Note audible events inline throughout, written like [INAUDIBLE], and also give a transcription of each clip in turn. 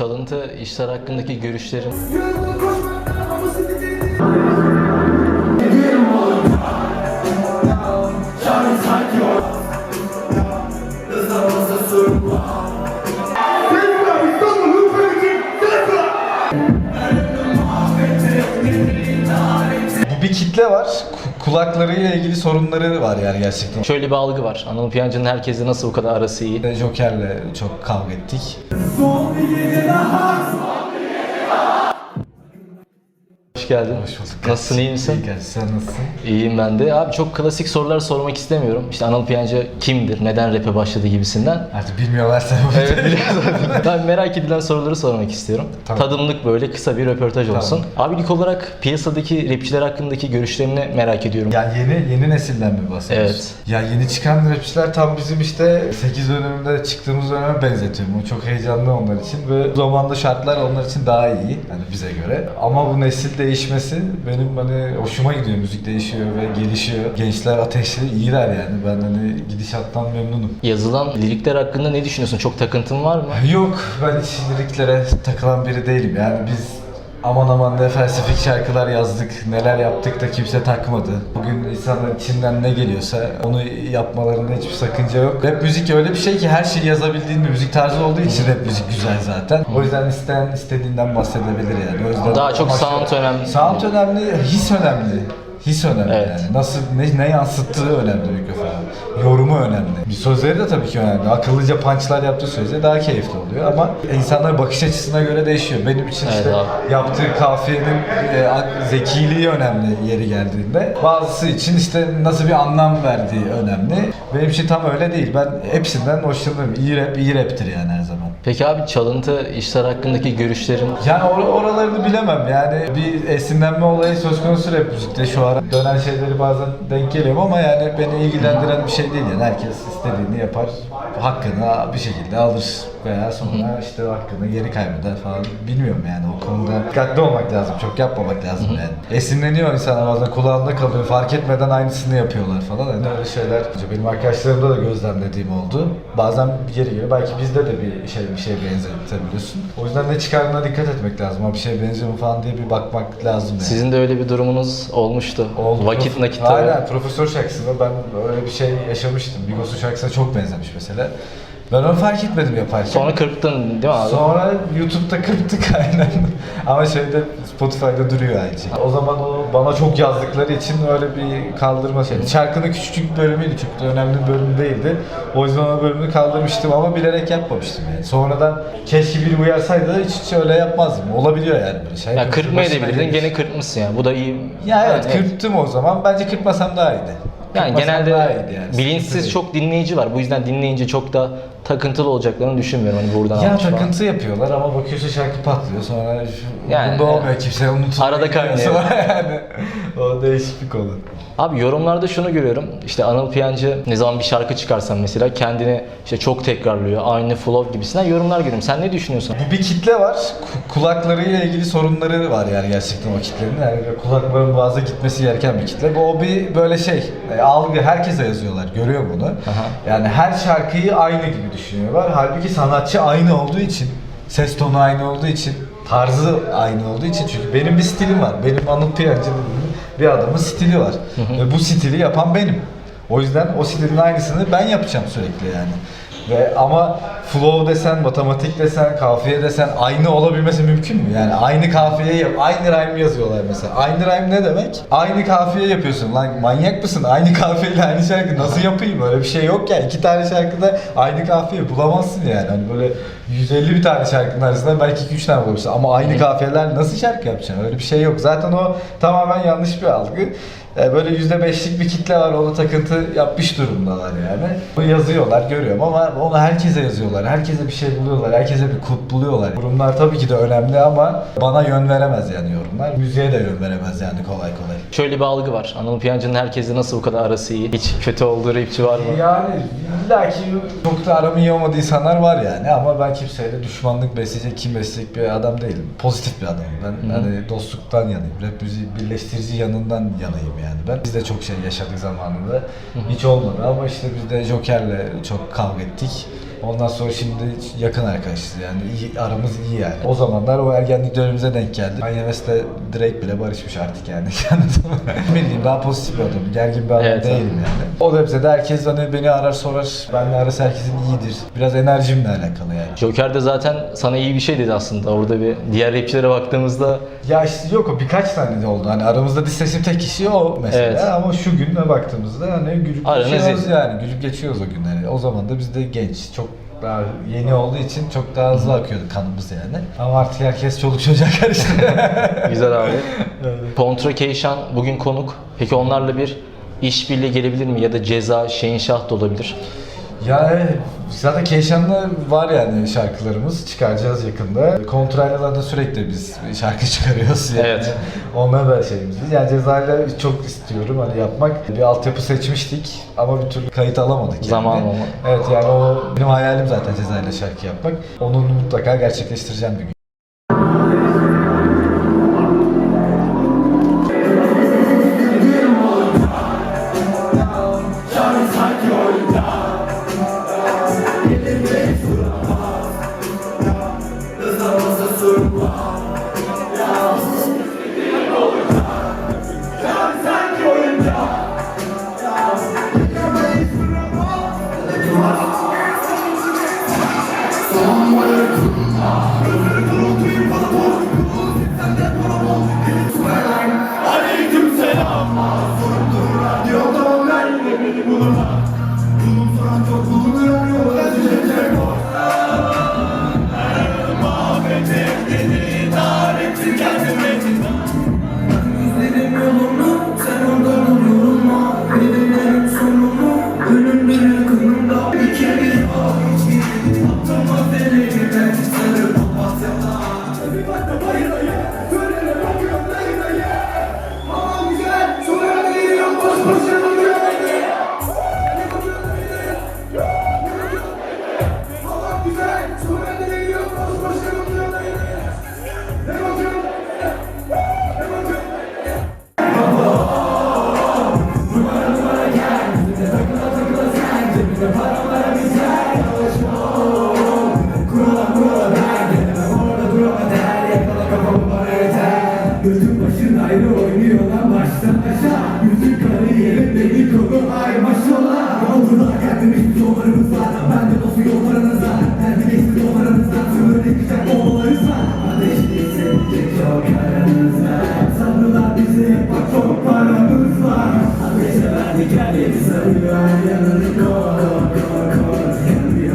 çalıntı işler hakkındaki görüşlerin Bir kitle var. Ku- Kulaklarıyla ilgili sorunları var yani gerçekten. şöyle bir algı var. Anıl Piyancı'nın herkesle nasıl bu kadar arası iyi? Joker'le çok kavga ettik. Hoş geldin. Nasılsın iyi misin? İyi gerçi sen nasılsın? İyiyim ben de. Abi çok klasik sorular sormak istemiyorum. İşte Anıl Piyancı kimdir? Neden rap'e başladı gibisinden. Artık bilmiyorlarsa [LAUGHS] Evet ben merak edilen soruları sormak istiyorum. Tamam. Tadımlık böyle kısa bir röportaj olsun. Abi ilk olarak piyasadaki rapçiler hakkındaki görüşlerini merak ediyorum. Ya yeni yeni nesilden mi bahsediyorsun? Evet. Ya yeni çıkan rapçiler tam bizim işte 8 döneminde çıktığımız döneme benzetiyorum. Çok heyecanlı onlar için ve bu zamanda şartlar onlar için daha iyi yani bize göre. Ama bu nesil değişmesi benim hani hoşuma gidiyor. Müzik değişiyor ve gelişiyor. Gençler ateşli, iyiler yani. Ben hani gidişattan memnunum. Yazılan lirikler hakkında ne düşünüyorsun? Çok takıntın var mı? Yok ben hiç liriklere takılan biri değilim. Yani biz aman aman ne felsefik şarkılar yazdık, neler yaptık da kimse takmadı. Bugün insanların içinden ne geliyorsa onu yapmalarında hiçbir sakınca yok. Rap müzik öyle bir şey ki her şeyi yazabildiğin bir müzik tarzı olduğu için rap müzik güzel zaten. O yüzden isteyen istediğinden bahsedebilir yani. O yüzden Daha çok amaçlı- sound önemli. Sound önemli, his önemli. His önemli Evet. yani. Nasıl ne, ne yansıttığı önemli mikrofona. Yorumu önemli. Sözleri de tabii ki önemli. Akıllıca punchlar yaptığı sürece daha keyifli oluyor ama insanların bakış açısına göre değişiyor. Benim için Evet işte abi. yaptığı kafiyenin e, ak- zekiliği önemli yeri geldiğinde. Bazısı için işte nasıl bir anlam verdiği önemli. Benim için tam öyle değil. Ben hepsinden hoşlanırım. İyi rap, iyi raptir yani her zaman. Peki abi çalıntı işler hakkındaki görüşlerin? Yani or- oralarını bilemem. Yani bir esinlenme olayı söz konusu rap müzikte. Şu ara dönen şeyleri bazen denk geliyorum ama yani beni ilgilendiren bir şey değil. Yani herkes istediğini yapar hakkını bir şekilde alır veya sonra işte hakkını geri kaybeder falan bilmiyorum yani o konuda dikkatli olmak lazım çok yapmamak lazım yani esinleniyor insanlar bazen kulağında kalıyor fark etmeden aynısını yapıyorlar falan yani öyle şeyler benim arkadaşlarımda da gözlemlediğim oldu bazen geri geliyor belki bizde de bir şey bir şey benzetebiliyorsun o yüzden ne çıkardığına dikkat etmek lazım ha bir şey benziyor mu falan diye bir bakmak lazım yani. sizin de öyle bir durumunuz olmuştu. Oldu. Vakit nakit tabii. Aynen profesör şarkısında ben öyle bir şey yaşamıştım. Bigos'un şarkısına çok benzemiş mesela. Ben onu fark etmedim yaparken. Sonra kırptın değil mi abi? Sonra YouTube'da kırptık [LAUGHS] aynen. Ama şeyde Spotify'da duruyor aynı. O zaman o bana çok yazdıkları için öyle bir kaldırma şey. Şarkının küçücük bölümüydü çok da önemli bir bölüm değildi. O yüzden o bölümünü kaldırmıştım ama bilerek yapmamıştım yani. Sonradan keşke biri uyarsaydı da hiç, hiç öyle yapmazdım. Olabiliyor yani böyle şey. Ya kırpmaya Başına edebilirdin gelir. gene kırpmışsın ya. Bu da iyi. Ya evet Yani kırptım o zaman. Bence kırpmasam daha iyiydi. Yani genelde daha iyiydi yani. Sıkıntı bilinçsiz değil. çok dinleyici var. Bu yüzden dinleyince çok da takıntılı olacaklarını düşünmüyorum. Hani buradan Ya almış falan. takıntı yapıyorlar ama bakıyorsun şarkı patlıyor sonra şu Yani, bunda olmuyor kimse unutulmuyor. Arada kaynıyor. Sonra [LAUGHS] yani o değişik bir konu. Abi yorumlarda şunu görüyorum. İşte Anıl Piyancı ne zaman bir şarkı çıkarsan mesela kendini işte çok tekrarlıyor. Aynı flow gibisinden yorumlar görüyorum. Sen ne düşünüyorsun? Bu bir kitle var. Ku- Kulaklarıyla ilgili sorunları var yani gerçekten o kitlenin. Yani böyle kulakların boğaza gitmesi gereken bir kitle. Bu o bir böyle şey, e, algı. Herkese yazıyorlar. Görüyor bunu. Yani her şarkıyı aynı gibi düşünüyorlar. Halbuki sanatçı aynı olduğu için, ses tonu aynı olduğu için, tarzı aynı olduğu için. Çünkü benim bir stilim var. Benim Anıl Piyancı dediğim bir adamın stili var. Ve bu stili yapan benim. O yüzden o stilin aynısını ben yapacağım sürekli yani. Ve ama flow desen, matematik desen, kafiye desen aynı olabilmesi mümkün mü? Yani aynı kafiye yap, aynı rhyme yazıyorlar mesela. Aynı rhyme ne demek? Aynı kafiye yapıyorsun lan manyak mısın? Aynı kafiyeyle aynı şarkı nasıl yapayım? Öyle bir şey yok ya. İki tane şarkıda aynı kafiye bulamazsın yani. Hani böyle 150 bir tane şarkının arasında belki 2-3 tane bulursun. Ama aynı kafiyeler nasıl şarkı yapacaksın? Öyle bir şey yok. Zaten o tamamen yanlış bir algı. E, Böyle %5'lik bir kitle var ona takıntı yapmış durumdalar yani. Bu yazıyorlar görüyorum ama onu herkese yazıyorlar. Herkese bir şey buluyorlar. Herkese bir kulp buluyorlar. Yorumlar tabii ki de önemli ama bana yön veremez yani yorumlar. Müziğe de yön veremez yani kolay kolay. Şöyle bir algı var. Anıl Piyancı'nın herkesle nasıl bu kadar arası iyi? Hiç kötü olduğu rapçi var mı? Yani illa ki çok da aramı iyi olmadığı insanlar var yani ama ben kimseyle düşmanlık besleyecek, kim besleyecek bir adam değilim. Pozitif bir adamım ben. Hani dostluktan yanayım. Rap müziği birleştirici yanından yanayım yani ben. Biz de çok şey yaşadık zamanında. Hiç olmadı ama işte biz de Joker'le çok kavga ettik. Ondan sonra şimdi yakın arkadaşız yani iyi, aramız iyi yani. O zamanlar o ergenlik dönemimize denk geldi. Kanye West'le Drake bile barışmış artık yani. [LAUGHS] Bildiğim daha pozitif bir adam. Gergin bir adam Evet, değilim evet. yani. O webde de herkes hani beni arar sorar. Benle arası herkesin iyidir. Biraz enerjimle alakalı yani. Joker de zaten sana iyi bir şey dedi aslında. Orada bir diğer rapçilere baktığımızda Ya işte yok o birkaç tane de oldu. Hani aramızda disleşim tek kişi o mesela. Evet. Ama şu güne baktığımızda hani gülüp Aranız geçiyoruz iyi. yani. Gülüp geçiyoruz o günleri. O zaman da biz de genç. Çok daha yeni olduğu için çok daha hızlı akıyordu kanımız yani. Ama artık herkes çoluk çocuğa karıştı. [LAUGHS] güzel abi. [LAUGHS] Kontra Keyşan bugün konuk. Peki onlarla bir işbirliği gelebilir mi? Ya da ceza, Şehinşah da olabilir. Yani zaten Keyşan'la var yani şarkılarımız çıkaracağız yakında. Kontrayla da sürekli biz şarkı [LAUGHS] çıkarıyoruz yani. Evet. Onlar da şeyimiz. Yani cezayla çok istiyorum hani yapmak. Bir altyapı seçmiştik ama bir türlü kayıt alamadık yani. Zaman olmadı. Evet yani o benim hayalim zaten cezayla şarkı yapmak. Onu mutlaka gerçekleştireceğim bir gün.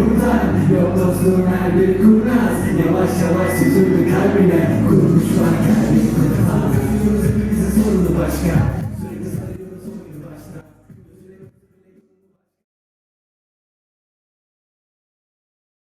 buradan Yok dostum her biri kurnaz Yavaş yavaş süzüldü kalbine Kurmuş var kalbin kurtar Hepimizin sorunu başka